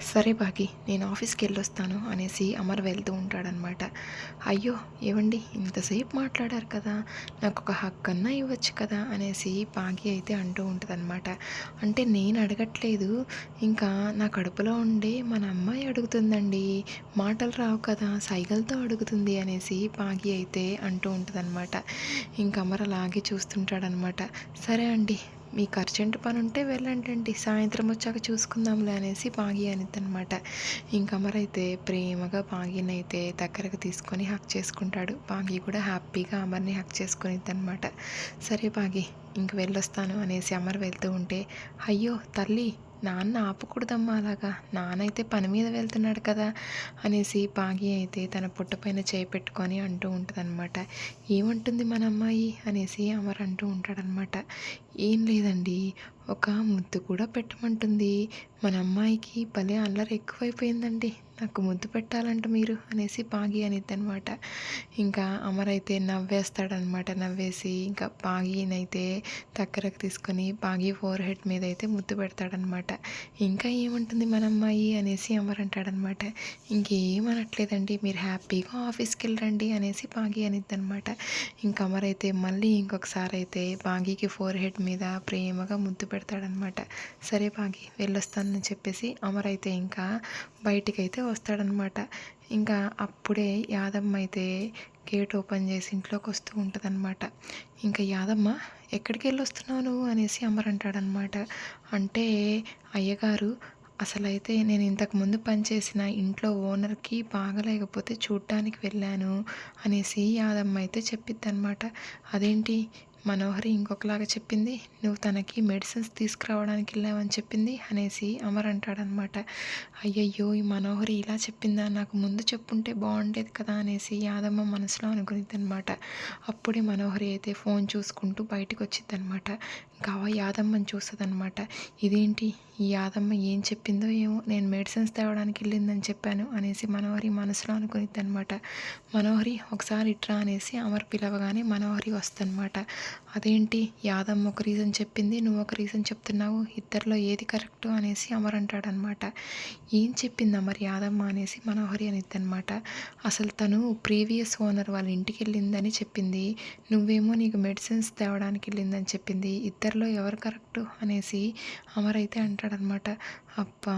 సరే బాగి నేను ఆఫీస్కి వెళ్ళొస్తాను అనేసి అమర్ వెళ్తూ ఉంటాడనమాట అయ్యో ఏవండి? ఇంతసేపు మాట్లాడారు కదా నాకు ఒక హక్ అన్నా ఇవ్వచ్చు కదా అనేసి బాగి అయితే అంటూ ఉంటుందన్నమాట. అంటే నేను అడగట్లేదు ఇంకా నా కడుపులో ఉండే మన అమ్మాయి అడుగుతుందండి మాటలు రావు కదా సైగలతో అడుగుతుంది అనేసి బాగి అయితే అంటూ ఉంటుందన్నమాట. ఇంకా అమర్ అలాగే చూస్తుంటాడనమాట సరే అండి మీకు అర్జెంట్ పని ఉంటే వెళ్ళండి సాయంత్రం వచ్చాక చూసుకుందాంలే అనేసి బాగి అనిద్దనమాట ఇంకా అమరైతే ప్రేమగా పాగినైతే అయితే దగ్గరకు తీసుకొని హక్ చేసుకుంటాడు. పాగి కూడా హ్యాపీగా అమర్ని హక్ చేసుకునిద్దనమాట సరే బాగి ఇంక వెళ్ళొస్తాను అనేసి అమర్ వెళ్తూ ఉంటే అయ్యో తల్లి నాన్న ఆపకూడదమ్మా అలాగా. నాన్నైతే పని మీద వెళ్తున్నాడు కదా అనేసి పాగి అయితే తన పుట్టపైన చేయి పెట్టుకొని అంటూ ఉంటుందన్నమాట. ఏమంటుంది మన అమ్మాయి అనేసి అమర్ అంటూ ఉంటాడనమాట ఏం లేదండి ఒక ముద్దు కూడా పెట్టమంటుంది. మన అమ్మాయికి భలే అల్లరి ఎక్కువైపోయిందండి. నాకు ముద్దు పెట్టాలంట మీరు అనేసి బాగి అనిద్ది అనమాట ఇంకా అమర్ అయితే నవ్వేస్తాడనమాట నవ్వేసి ఇంకా పాగినైతే దగ్గరకు తీసుకొని బాగి ఫోర్ హెడ్ మీద అయితే ముద్దు పెడతాడనమాట ఇంకా ఏమంటుంది మన అమ్మాయి అనేసి అమర్ అంటాడనమాట ఇంకేమనట్లేదండి. మీరు హ్యాపీగా ఆఫీస్కి వెళ్ళండి అనేసి బాగి అనిద్ది అనమాట ఇంకా అమర్ అయితే మళ్ళీ ఇంకొకసారి అయితే బాగికి ఫోర్ హెడ్ మీద ప్రేమగా ముద్దు పెడతాడనమాట. సరే బాగి వెళ్ళొస్తానని చెప్పేసి అమర్ అయితే ఇంకా బయటికి అయితే వస్తాడనమాట. ఇంకా అప్పుడే యాదమ్మ అయితే గేట్ ఓపెన్ చేసి ఇంట్లోకి వస్తూ ఉంటుందన్నమాట ఇంకా యాదమ్మ ఎక్కడికి వెళ్ళి వస్తున్నావు నువ్వు? అనేసి అమర్ అంటాడనమాట. అంటే అయ్యగారు అసలైతే నేను ఇంతకుముందు పనిచేసిన ఇంట్లో ఓనర్కి బాగలేకపోతే చూడ్డానికి వెళ్ళాను అనేసి యాదమ్మ అయితే చెప్పిద్ది అనమాట అదేంటి మనోహరి ఇంకొకలాగా చెప్పింది నువ్వు తనకి మెడిసిన్స్ తీసుకురావడానికి వెళ్ళావని చెప్పింది అనేసి అమర్ అంటాడనమాట. అయ్యయ్యో ఈ మనోహరి ఇలా చెప్పిందా? నాకు ముందు చెప్పుంటే బాగుండేది కదా అనేసి యాదమ్మ మనసులో అనుకునిద్ది అనమాట అప్పుడే మనోహరి అయితే ఫోన్ చూసుకుంటూ బయటకు వచ్చింది కావా యాదమ్మని చూస్తుంది అనమాట ఇదేంటి? ఈ యాదమ్మ ఏం చెప్పిందో ఏమో? నేను మెడిసిన్స్ తేవడానికి వెళ్ళిందని చెప్పాను అనేసి మనోహరి మనసులో అనుకునిద్ది అనమాట మనోహరి ఒకసారి ఇట్రా అనేసి అమర్ పిలవగానే మనోహరి వస్తుందన్నమాట అదేంటి? యాదమ్మ ఒక రీజన్ చెప్పింది నువ్వు ఒక రీజన్ చెప్తున్నావు ఇద్దరిలో ఏది కరెక్ట్? అనేసి అమర్ అంటాడనమాట ఏం చెప్పింది అమర్ యాదమ్మ? అనేసి మనోహరి అనిద్దనమాట అసలు తను ప్రీవియస్ ఓనర్ వాళ్ళ ఇంటికి వెళ్ళిందని చెప్పింది నువ్వేమో నీకు మెడిసిన్స్ తేవడానికి వెళ్ళిందని చెప్పింది ఇద్దరు ఇద్దరిలో ఎవరు కరెక్ట్ అనేసి అమరైతే అంటాడనమాట. అబ్బా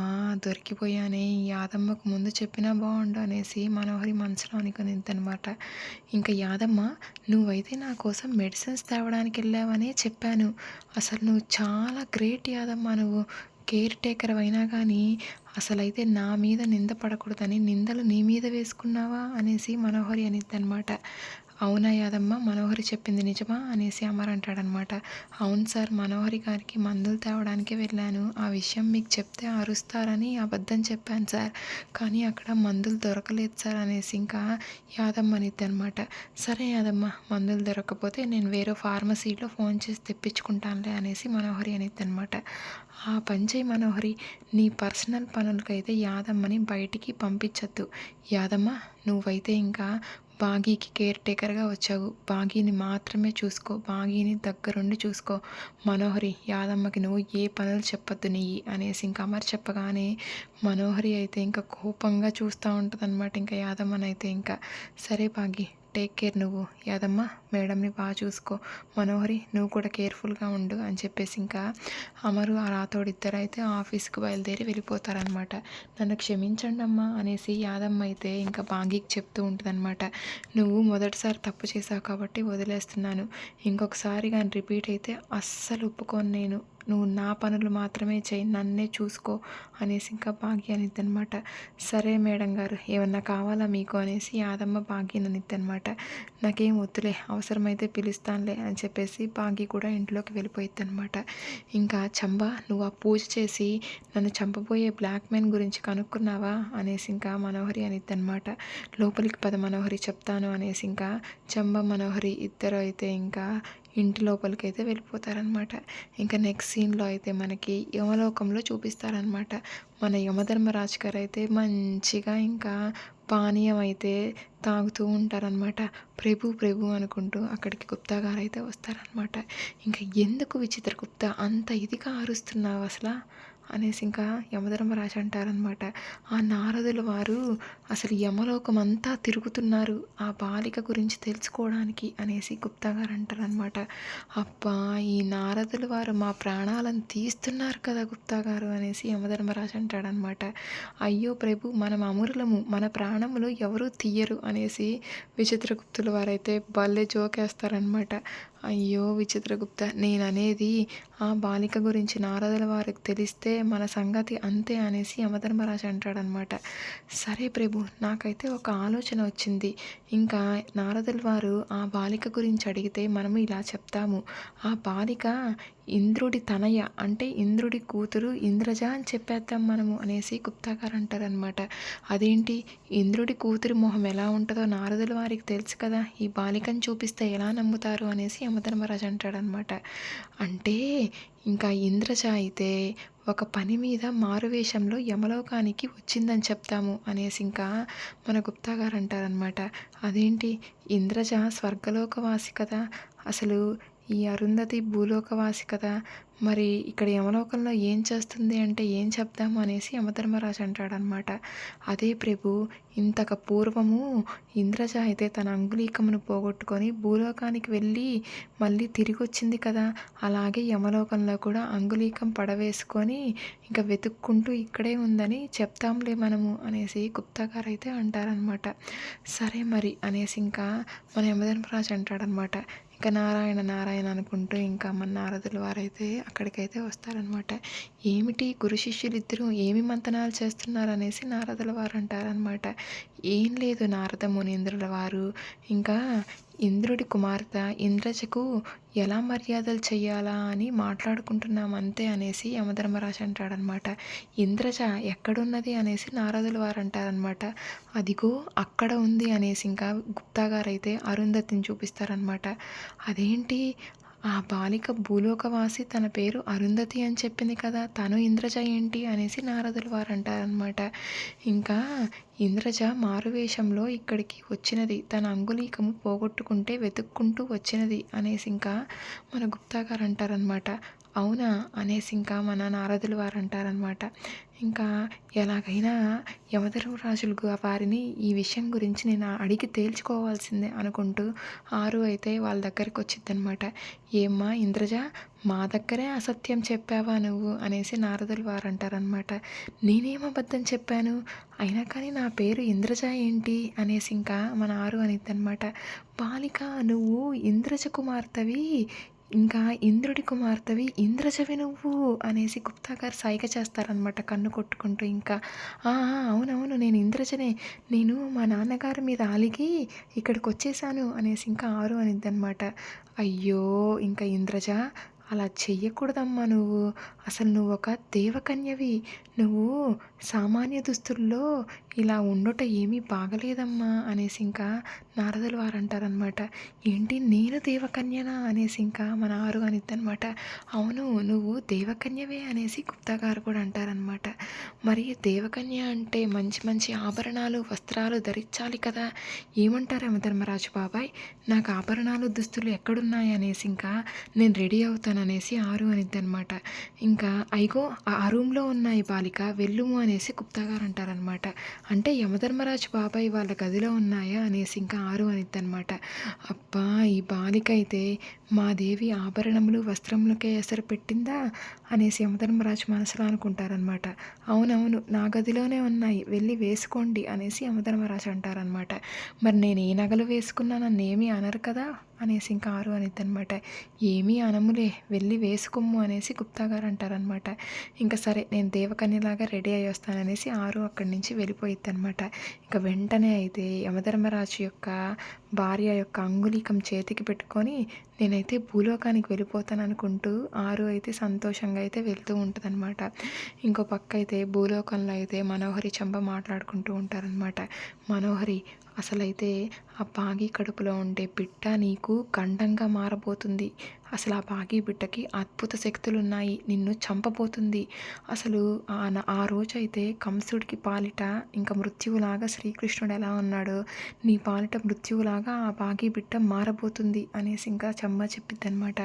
దొరికిపోయానే యాదమ్మకు ముందు చెప్పినా బాగుండు అనేసి మనోహరి మనసులో అనుకునిద్దనమాట ఇంకా యాదమ్మ నువ్వైతే నా కోసం మెడిసిన్స్ తేవడానికి వెళ్ళావనే చెప్పాను. అసలు నువ్వు చాలా గ్రేట్ యాదమ్మ నువ్వు. కేర్ టేకర్ అయినా కానీ అసలైతే నా మీద నింద పడకూడదని నిందలు నీ మీద వేసుకున్నావా అనేసి మనోహరి అనిద్ది అనమాట అవునా యాదమ్మ? మనోహరి చెప్పింది నిజమా? అనేసి అమర్ అంటాడనమాట. అవును సార్ మనోహరి గారికి మందులు తేవడానికి వెళ్ళాను. ఆ విషయం మీకు చెప్తే అరుస్తారని అబద్ధం చెప్పాను సార్. కానీ అక్కడ మందులు దొరకలేదు సార్ అనేసి ఇంకా యాదమ్మనిద్ది అనమాట. సరే యాదమ్మ మందులు దొరకకపోతే నేను వేరే ఫార్మసీలో ఫోన్ చేసి తెప్పించుకుంటానులే అనేసి మనోహరి అనిద్ది అనమాట. ఆ పని మనోహరి. నీ పర్సనల్ పనులకైతే యాదమ్మని బయటికి పంపించద్దు. యాదమ్మ నువ్వైతే ఇంకా బాగీకి కేర్ టేకర్గా వచ్చావు. బాగీని మాత్రమే చూసుకో. బాగీని దగ్గరుండి చూసుకో. మనోహరి యాదమ్మకి నువ్వు ఏ పనులు చెప్పొద్దు నీ అనేసి ఇంకా అమర్ చెప్పగానే మనోహరి అయితే ఇంకా కోపంగా చూస్తూ ఉంటుంది అనమాట ఇంకా యాదమ్మనైతే ఇంకా సరే బాగి. టేక్ కేర్ నువ్వు. యాదమ్మ మేడంని బాగా చూసుకో. మనోహరి నువ్వు కూడా కేర్ఫుల్గా ఉండు అని చెప్పేసి ఇంకా అమరు ఆ రాతోడిద్దరు అయితే ఆఫీస్కి బయలుదేరి వెళ్ళిపోతారనమాట నన్ను క్షమించండి అమ్మా అనేసి యాదమ్మ అయితే ఇంకా బాంగీకి చెప్తూ ఉంటుందన్నమాట. నువ్వు మొదటిసారి తప్పు చేశావు కాబట్టి వదిలేస్తున్నాను. ఇంకొకసారి కానీ రిపీట్ అయితే అస్సలు ఒప్పుకోను నేను. నువ్వు నా పనులు మాత్రమే చేయి నన్నే చూసుకో అనేసి ఇంకా భాగ్య అనమాట సరే మేడం గారు ఏమన్నా కావాలా మీకు అనేసి యాదమ్మ భాగ్య అనమాట నాకేం వద్దులే అవసరమైతే పిలుస్తానులే అని చెప్పేసి భాగ్య కూడా ఇంట్లోకి వెళ్ళిపోయిద్ది అనమాట ఇంకా చంబ నువ్వు ఆ పూజ చేసి నన్ను చంపబోయే బ్లాక్ మెన్ గురించి కనుక్కున్నావా అనేసి ఇంకా మనోహరి అనిద్ది అనమాట లోపలికి పద మనోహరి చెప్తాను అనేసి ఇంకా చంబ మనోహరి ఇద్దరు అయితే ఇంకా ఇంటి లోపలికి అయితే వెళ్ళిపోతారనమాట ఇంకా నెక్స్ట్ సీన్లో అయితే మనకి యమలోకంలో చూపిస్తారనమాట మన యమధర్మరాజు గారు అయితే మంచిగా ఇంకా పానీయం అయితే తాగుతూ ఉంటారనమాట ప్రభు ప్రభు అనుకుంటూ అక్కడికి గుప్తా గారు అయితే వస్తారనమాట ఇంకా ఎందుకు విచిత్ర గుప్తా? అంత ఇదిగా అరుస్తున్నావు అసలు అనేసి ఇంకా యమధర్మరాజు అంటారనమాట ఆ నారదుల వారు అసలు యమలోకం అంతా తిరుగుతున్నారు ఆ బాలిక గురించి తెలుసుకోవడానికి అనేసి గుప్తా గారు అంటారనమాట అబ్బా ఈ నారదుల వారు మా ప్రాణాలను తీస్తున్నారు కదా గుప్తా గారు అనేసి యమధర్మరాజు అంటాడనమాట అయ్యో ప్రభు మనం అమరులము మన ప్రాణములు ఎవరూ తీయరు అనేసి విచిత్రగుప్తుల వారైతే భలే జోకేస్తారనమాట అయ్యో విచిత్రగుప్త నేను అనేది ఆ బాలిక గురించి నారదుల వారికి తెలిస్తే మన సంగతి అంతే అనేసి యమధర్మరాజు అంటాడనమాట సరే ప్రభు నాకైతే ఒక ఆలోచన వచ్చింది. ఇంకా నారదుల వారు ఆ బాలిక గురించి అడిగితే మనము ఇలా చెప్తాము. ఆ బాలిక ఇంద్రుడి తనయ అంటే ఇంద్రుడి కూతురు ఇంద్రజ అని చెప్పేద్దాం మనము అనేసి గుప్తా గారు అంటారనమాట అదేంటి? ఇంద్రుడి కూతురి మొహం ఎలా ఉంటుందో నారదుల వారికి తెలుసు కదా. ఈ బాలికను చూపిస్తే ఎలా నమ్ముతారు అనేసి యమధర్మరాజు అంటాడనమాట. అంటే ఇంకా ఇంద్రజ అయితే ఒక పని మీద మారువేషంలో యమలోకానికి వచ్చిందని చెప్తాము అనేసి ఇంకా మన గుప్తా గారు అంటారనమాట. అదేంటి? ఇంద్రజ స్వర్గలోకవాసి కదా. అసలు ఈ అరుంధతి భూలోకవాసి కదా. మరి ఇక్కడ యమలోకంలో ఏం చేస్తుంది అంటే ఏం చెప్దాము అనేసి యమధర్మరాజు అంటాడనమాట అదే ప్రభు ఇంతక పూర్వము ఇంద్రజ అయితే తన అంగులీకమును పోగొట్టుకొని భూలోకానికి వెళ్ళి మళ్ళీ తిరిగి వచ్చింది కదా. అలాగే యమలోకంలో కూడా అంగులీకం పడవేసుకొని ఇంకా వెతుక్కుంటూ ఇక్కడే ఉందని చెప్తాంలే మనము అనేసి గుప్తా గారు అయితే అంటారనమాట సరే మరి అనేసి ఇంకా మన యమధర్మరాజు అంటాడనమాట ఇంకా నారాయణ నారాయణ అనుకుంటూ ఇంకా మన నారదుల వారైతే అక్కడికైతే వస్తారనమాట ఏమిటి గురు శిష్యులు ఇద్దరు ఏమి మంతనాలు చేస్తున్నారు అనేసి నారదుల వారు అంటారనమాట ఏం లేదు నారద మునీంద్రుల వారు. ఇంకా ఇంద్రుడి కుమార్తె ఇంద్రజకు ఎలా మర్యాదలు చెయ్యాలా అని మాట్లాడుకుంటున్నాం అంతే అనేసి యమధర్మరాజు అంటాడనమాట. ఇంద్రజ ఎక్కడున్నది అనేసి నారదుల వారు అంటారనమాట. అదిగో అక్కడ ఉంది అనేసి ఇంకా గుప్తా గారైతే అయితే అరుంధతిని చూపిస్తారనమాట. అదేంటి? ఆ బాలిక భూలోకవాసి తన పేరు అరుంధతి అని చెప్పింది కదా తను ఇంద్రజ ఏంటి అనేసి నారదుల వారు అంటారనమాట ఇంకా ఇంద్రజ మారువేషంలో ఇక్కడికి వచ్చినది తన అంగులీకము పోగొట్టుకుంటే వెతుక్కుంటూ వచ్చినది అనేసి ఇంకా మన గుప్తా గారు అంటారనమాట అవునా అనేసి ఇంకా మన నారదులు వారు అంటారనమాట ఇంకా ఎలాగైనా యమధర్మరాజులు వారిని ఈ విషయం గురించి నేను అడిగి తేల్చుకోవాల్సిందే అనుకుంటూ ఆరు అయితే వాళ్ళ దగ్గరికి వచ్చిద్దనమాట ఏమ్మా ఇంద్రజ మా దగ్గరే అసత్యం చెప్పావా నువ్వు అనేసి నారదులు వారు అంటారనమాట నేనేం అబద్ధం చెప్పాను? అయినా కానీ నా పేరు ఇంద్రజ ఏంటి? అనేసి ఇంకా మన ఆరు అనిద్దనమాట బాలిక నువ్వు ఇంద్రజ కుమార్తెవి? ఇంకా ఇంద్రుడి కుమార్తెవి ఇంద్రజవి నువ్వు అనేసి గుప్తా గారు సైగ చేస్తారనమాట కన్ను కొట్టుకుంటూ ఇంకా. అవునవును నేను ఇంద్రజనే నేను మా నాన్నగారి మీద అలిగి ఇక్కడికి వచ్చేసాను అనేసి ఇంకా ఆరు అనిద్దనమాట అయ్యో ఇంకా ఇంద్రజ అలా చెయ్యకూడదమ్మా నువ్వు. అసలు నువ్వు ఒక దేవకన్యవి. నువ్వు సామాన్య దుస్తుల్లో ఇలా ఉండుట ఏమీ బాగలేదమ్మా అనేసి ఇంకా నారదులు వారు అంటారనమాట ఏంటి నేను దేవకన్యనా అనేసి ఇంకా మన ఆరు అనిద్దనమాట అవును నువ్వు దేవకన్యవే అనేసి గుప్తా గారు కూడా అంటారనమాట మరి దేవకన్య అంటే మంచి మంచి ఆభరణాలు వస్త్రాలు ధరించాలి కదా. ఏమంటారు ధర్మరాజు బాబాయ్? నాకు ఆభరణాలు దుస్తులు ఎక్కడున్నాయి అనేసి ఇంకా నేను రెడీ అవుతాననేసి ఆరు అనిద్దనమాట ఇంకా అయిగో ఆ రూమ్లో ఉన్నాయి బాలిక వెళ్ళుము అనేసి గుప్తా గారు అంటారనమాట అంటే యమధర్మరాజు బాబాయ్ వాళ్ళ గదిలో ఉన్నాయా అనేసి ఇంకా ఆరు అనిద్దనమాట అబ్బా ఈ బాలికైతే మా దేవి ఆభరణములు వస్త్రములకే ఎసరు పెట్టిందా అనేసి యమధర్మరాజు మనసులో అనుకుంటారనమాట అవునవును నా గదిలోనే ఉన్నాయి వెళ్ళి వేసుకోండి అనేసి యమధర్మరాజు అంటారనమాట మరి నేను ఏ నగలు వేసుకున్నా నన్ను ఏమీ అనరు కదా? అనేసి ఇంకా ఆరు అనిద్దనమాట ఏమీ అనములే వెళ్ళి వేసుకోము అనేసి గుప్తా గారు అంటారనమాట ఇంకా సరే నేను దేవకన్యలాగా రెడీ అయ్యి వస్తాననేసి ఆరు అక్కడి నుంచి వెళ్ళిపోయిద్ది అనమాట ఇంకా వెంటనే అయితే యమధర్మరాజు యొక్క భార్య యొక్క అంగుళీకం చేతికి పెట్టుకొని నేనైతే భూలోకానికి వెళ్ళిపోతాను అనుకుంటూ ఆరు అయితే సంతోషంగా అయితే వెళ్తూ ఉంటుందన్నమాట. ఇంకో పక్క అయితే భూలోకంలో అయితే మనోహరి చంప మాట్లాడుకుంటూ ఉంటారనమాట మనోహరి అసలైతే ఆ పాగి కడుపులో ఉండే బిడ్డ నీకు గండంగా మారబోతుంది. అసలు ఆ బాగీ బిడ్డకి అద్భుత శక్తులు ఉన్నాయి నిన్ను చంపబోతుంది. అసలు ఆ రోజైతే కంసుడికి పాలిట ఇంకా మృత్యువులాగా శ్రీకృష్ణుడు ఎలా ఉన్నాడో? నీ పాలిట మృత్యువులాగా ఆ బాగీ బిడ్డ మారబోతుంది అనేసి ఇంకా చెమ్మ చెప్పిద్దనమాట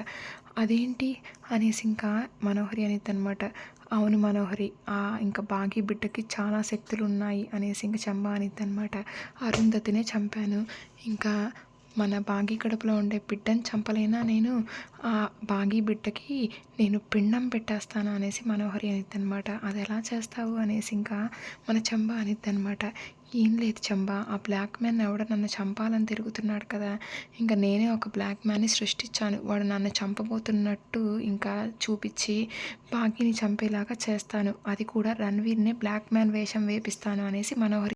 అదేంటి అనేసి ఇంకా మనోహరి అనేది అనమాట అవును మనోహరి ఆ ఇంకా బాగి బిడ్డకి చాలా శక్తులు ఉన్నాయి అనేసి ఇంకా చంబా అనిద్ది అనమాట అరుంధతినే చంపాను. ఇంకా మన బాగి కడుపులో ఉండే బిడ్డని చంపలేనా? నేను ఆ బాగి బిడ్డకి నేను పిండం పెట్టేస్తాను అనేసి మనోహరి అనిద్ది అనమాట అది ఎలా చేస్తావు? అనేసి ఇంకా మన చంబ అనిద్ది అనమాట ఏం లేదు చంబా ఆ బ్లాక్ మ్యాన్ ఎవడో నన్ను చంపాలని తిరుగుతున్నాడు కదా. ఇంకా నేనే ఒక బ్లాక్ మ్యాన్ని సృష్టించాను. వాడు నన్ను చంపబోతున్నట్టు ఇంకా చూపించి బాగిని చంపేలాగా చేస్తాను. అది కూడా రణ్వీర్నే బ్లాక్ మ్యాన్ వేషం వేపిస్తాను అనేసి మనోహరి